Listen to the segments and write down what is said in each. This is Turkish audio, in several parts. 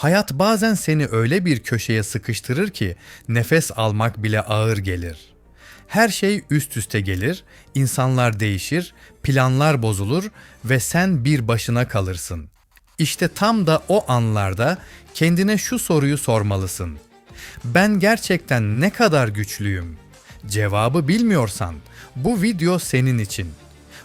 Hayat bazen seni öyle bir köşeye sıkıştırır ki nefes almak bile ağır gelir. Her şey üst üste gelir, insanlar değişir, planlar bozulur ve sen bir başına kalırsın. İşte tam da o anlarda kendine şu soruyu sormalısın. Ben gerçekten ne kadar güçlüyüm? Cevabı bilmiyorsan bu video senin için.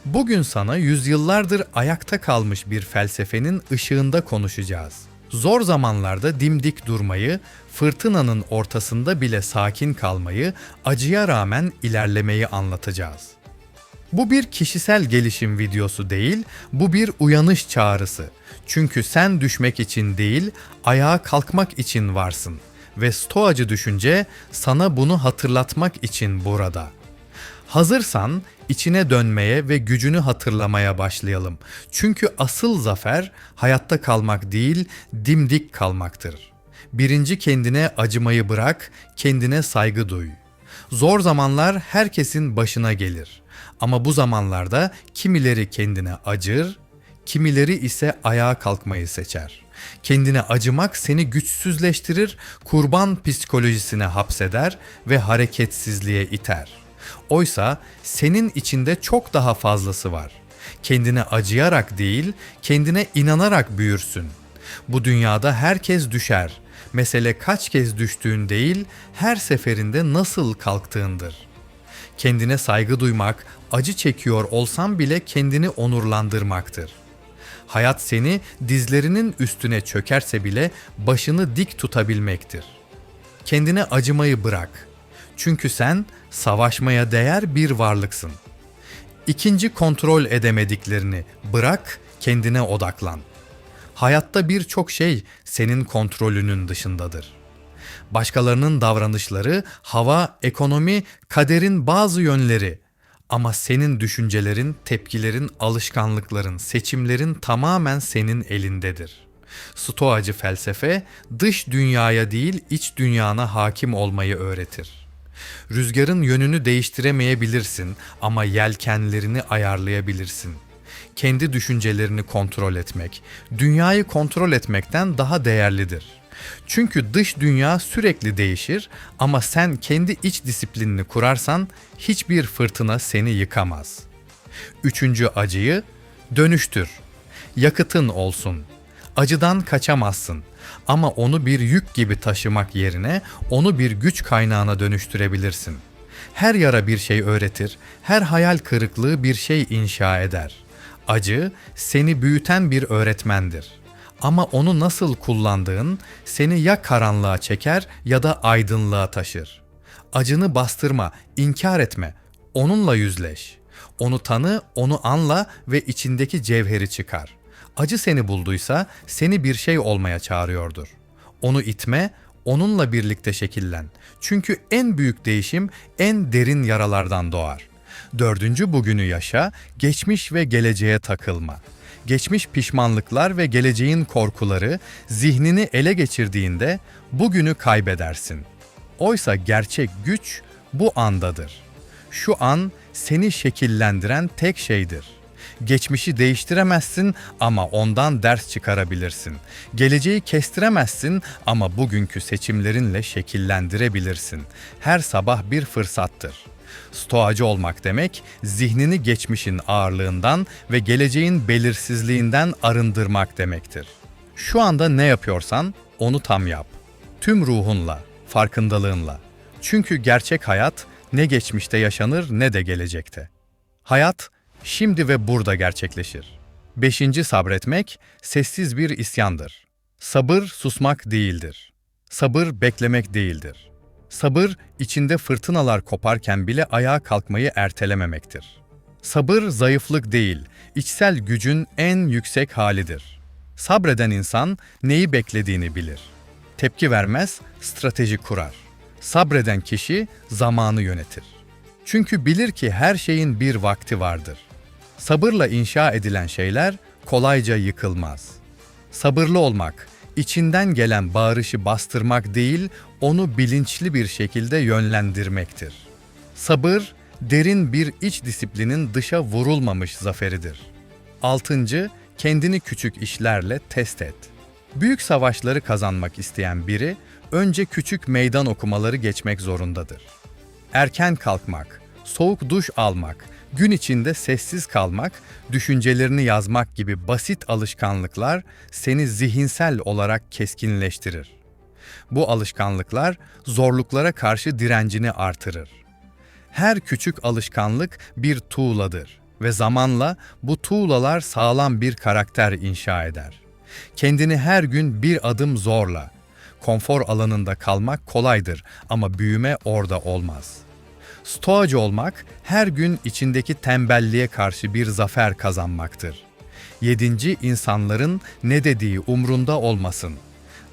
Bugün sana yüzyıllardır ayakta kalmış bir felsefenin ışığında konuşacağız. Zor zamanlarda dimdik durmayı, fırtınanın ortasında bile sakin kalmayı, acıya rağmen ilerlemeyi anlatacağız. Bu bir kişisel gelişim videosu değil, bu bir uyanış çağrısı. Çünkü sen düşmek için değil, ayağa kalkmak için varsın. Ve stoacı düşünce sana bunu hatırlatmak için burada. Hazırsan içine dönmeye ve gücünü hatırlamaya başlayalım. Çünkü asıl zafer hayatta kalmak değil, dimdik kalmaktır. Birinci kendine acımayı bırak, kendine saygı duy. Zor zamanlar herkesin başına gelir. Ama bu zamanlarda kimileri kendine acır, kimileri ise ayağa kalkmayı seçer. Kendine acımak seni güçsüzleştirir, kurban psikolojisine hapseder ve hareketsizliğe iter. Oysa senin içinde çok daha fazlası var. Kendine acıyarak değil, kendine inanarak büyürsün. Bu dünyada herkes düşer. Mesele kaç kez düştüğün değil, her seferinde nasıl kalktığındır. Kendine saygı duymak, acı çekiyor olsan bile kendini onurlandırmaktır. Hayat seni dizlerinin üstüne çökerse bile başını dik tutabilmektir. Kendine acımayı bırak. Çünkü sen savaşmaya değer bir varlıksın. İkinci kontrol edemediklerini bırak, kendine odaklan. Hayatta birçok şey senin kontrolünün dışındadır. Başkalarının davranışları, hava, ekonomi, kaderin bazı yönleri ama senin düşüncelerin, tepkilerin, alışkanlıkların, seçimlerin tamamen senin elindedir. Stoacı felsefe dış dünyaya değil iç dünyana hakim olmayı öğretir. Rüzgarın yönünü değiştiremeyebilirsin ama yelkenlerini ayarlayabilirsin. Kendi düşüncelerini kontrol etmek, dünyayı kontrol etmekten daha değerlidir. Çünkü dış dünya sürekli değişir ama sen kendi iç disiplinini kurarsan hiçbir fırtına seni yıkamaz. Üçüncü acıyı dönüştür. Yakıtın olsun. Acıdan kaçamazsın ama onu bir yük gibi taşımak yerine onu bir güç kaynağına dönüştürebilirsin. Her yara bir şey öğretir, her hayal kırıklığı bir şey inşa eder. Acı seni büyüten bir öğretmendir. Ama onu nasıl kullandığın seni ya karanlığa çeker ya da aydınlığa taşır. Acını bastırma, inkar etme. Onunla yüzleş. Onu tanı, onu anla ve içindeki cevheri çıkar. Acı seni bulduysa seni bir şey olmaya çağırıyordur. Onu itme, onunla birlikte şekillen. Çünkü en büyük değişim en derin yaralardan doğar. Dördüncü bugünü yaşa, geçmiş ve geleceğe takılma. Geçmiş pişmanlıklar ve geleceğin korkuları zihnini ele geçirdiğinde bugünü kaybedersin. Oysa gerçek güç bu andadır. Şu an seni şekillendiren tek şeydir. Geçmişi değiştiremezsin ama ondan ders çıkarabilirsin. Geleceği kestiremezsin ama bugünkü seçimlerinle şekillendirebilirsin. Her sabah bir fırsattır. Stoacı olmak demek, zihnini geçmişin ağırlığından ve geleceğin belirsizliğinden arındırmak demektir. Şu anda ne yapıyorsan onu tam yap. Tüm ruhunla, farkındalığınla. Çünkü gerçek hayat ne geçmişte yaşanır ne de gelecekte. Hayat şimdi ve burada gerçekleşir. Beşinci sabretmek sessiz bir isyandır. Sabır susmak değildir. Sabır beklemek değildir. Sabır içinde fırtınalar koparken bile ayağa kalkmayı ertelememektir. Sabır zayıflık değil, içsel gücün en yüksek halidir. Sabreden insan neyi beklediğini bilir. Tepki vermez, strateji kurar. Sabreden kişi zamanı yönetir. Çünkü bilir ki her şeyin bir vakti vardır. Sabırla inşa edilen şeyler kolayca yıkılmaz. Sabırlı olmak, içinden gelen bağırışı bastırmak değil, onu bilinçli bir şekilde yönlendirmektir. Sabır, derin bir iç disiplinin dışa vurulmamış zaferidir. Altıncı, kendini küçük işlerle test et. Büyük savaşları kazanmak isteyen biri önce küçük meydan okumaları geçmek zorundadır. Erken kalkmak, soğuk duş almak, gün içinde sessiz kalmak, düşüncelerini yazmak gibi basit alışkanlıklar seni zihinsel olarak keskinleştirir. Bu alışkanlıklar zorluklara karşı direncini artırır. Her küçük alışkanlık bir tuğladır ve zamanla bu tuğlalar sağlam bir karakter inşa eder. Kendini her gün bir adım zorla. Konfor alanında kalmak kolaydır ama büyüme orada olmaz. Stoacı olmak her gün içindeki tembelliğe karşı bir zafer kazanmaktır. Yedinci insanların ne dediği umrunda olmasın.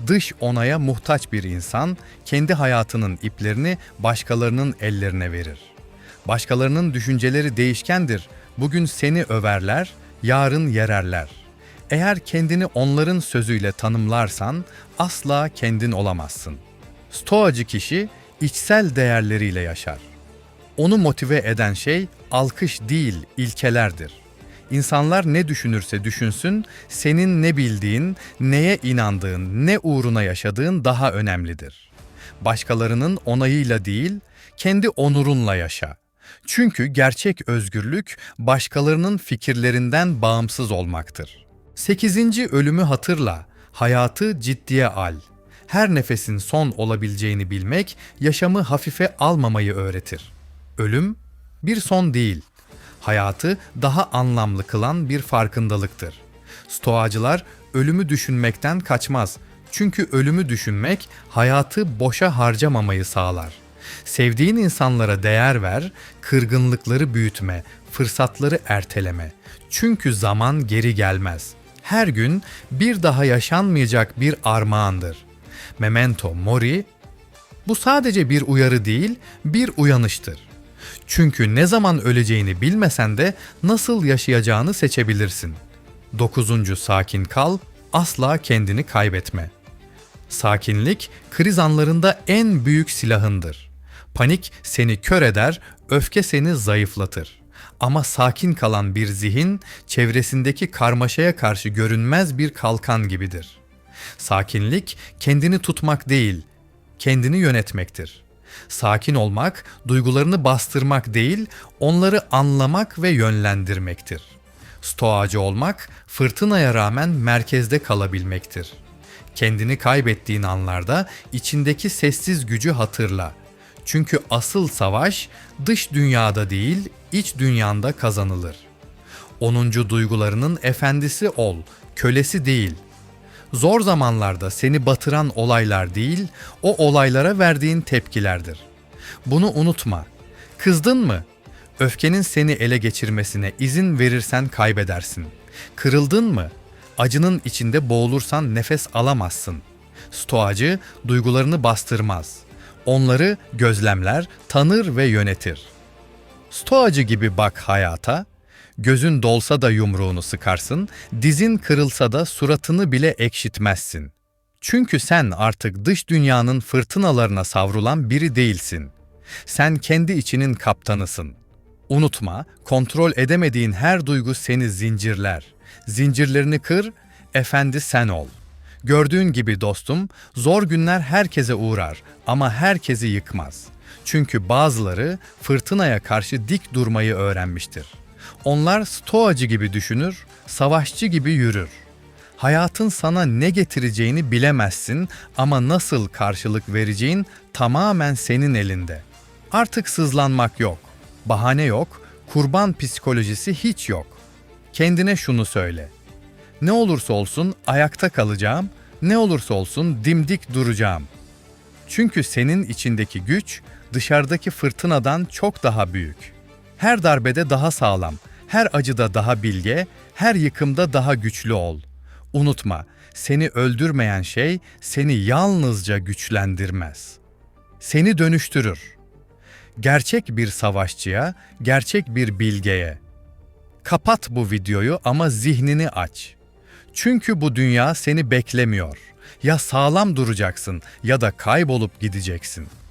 Dış onaya muhtaç bir insan kendi hayatının iplerini başkalarının ellerine verir. Başkalarının düşünceleri değişkendir. Bugün seni överler, yarın yererler. Eğer kendini onların sözüyle tanımlarsan asla kendin olamazsın. Stoacı kişi içsel değerleriyle yaşar. Onu motive eden şey alkış değil, ilkelerdir. İnsanlar ne düşünürse düşünsün, senin ne bildiğin, neye inandığın, ne uğruna yaşadığın daha önemlidir. Başkalarının onayıyla değil, kendi onurunla yaşa. Çünkü gerçek özgürlük başkalarının fikirlerinden bağımsız olmaktır. Sekizinci ölümü hatırla, hayatı ciddiye al. Her nefesin son olabileceğini bilmek, yaşamı hafife almamayı öğretir. Ölüm bir son değil, hayatı daha anlamlı kılan bir farkındalıktır. Stoacılar ölümü düşünmekten kaçmaz. Çünkü ölümü düşünmek hayatı boşa harcamamayı sağlar. Sevdiğin insanlara değer ver, kırgınlıkları büyütme, fırsatları erteleme. Çünkü zaman geri gelmez. Her gün bir daha yaşanmayacak bir armağandır. Memento mori bu sadece bir uyarı değil, bir uyanıştır. Çünkü ne zaman öleceğini bilmesen de nasıl yaşayacağını seçebilirsin. Dokuzuncu sakin kal, asla kendini kaybetme. Sakinlik kriz anlarında en büyük silahındır. Panik seni kör eder, öfke seni zayıflatır. Ama sakin kalan bir zihin çevresindeki karmaşaya karşı görünmez bir kalkan gibidir. Sakinlik kendini tutmak değil, kendini yönetmektir. Sakin olmak, duygularını bastırmak değil, onları anlamak ve yönlendirmektir. Stoacı olmak, fırtınaya rağmen merkezde kalabilmektir. Kendini kaybettiğin anlarda içindeki sessiz gücü hatırla. Çünkü asıl savaş dış dünyada değil, iç dünyanda kazanılır. 10. duygularının efendisi ol, kölesi değil. Zor zamanlarda seni batıran olaylar değil, o olaylara verdiğin tepkilerdir. Bunu unutma. Kızdın mı? Öfkenin seni ele geçirmesine izin verirsen kaybedersin. Kırıldın mı? Acının içinde boğulursan nefes alamazsın. Stoacı duygularını bastırmaz. Onları gözlemler, tanır ve yönetir. Stoacı gibi bak hayata, gözün dolsa da yumruğunu sıkarsın, dizin kırılsa da suratını bile ekşitmezsin. Çünkü sen artık dış dünyanın fırtınalarına savrulan biri değilsin. Sen kendi içinin kaptanısın. Unutma, kontrol edemediğin her duygu seni zincirler. Zincirlerini kır, efendi sen ol. Gördüğün gibi dostum, zor günler herkese uğrar ama herkesi yıkmaz. Çünkü bazıları fırtınaya karşı dik durmayı öğrenmiştir. Onlar stoacı gibi düşünür, savaşçı gibi yürür. Hayatın sana ne getireceğini bilemezsin ama nasıl karşılık vereceğin tamamen senin elinde. Artık sızlanmak yok, bahane yok, kurban psikolojisi hiç yok. Kendine şunu söyle. Ne olursa olsun ayakta kalacağım, ne olursa olsun dimdik duracağım. Çünkü senin içindeki güç dışarıdaki fırtınadan çok daha büyük. Her darbede daha sağlam, her acıda daha bilge, her yıkımda daha güçlü ol. Unutma, seni öldürmeyen şey seni yalnızca güçlendirmez. Seni dönüştürür. Gerçek bir savaşçıya, gerçek bir bilgeye. Kapat bu videoyu ama zihnini aç. Çünkü bu dünya seni beklemiyor. Ya sağlam duracaksın ya da kaybolup gideceksin.''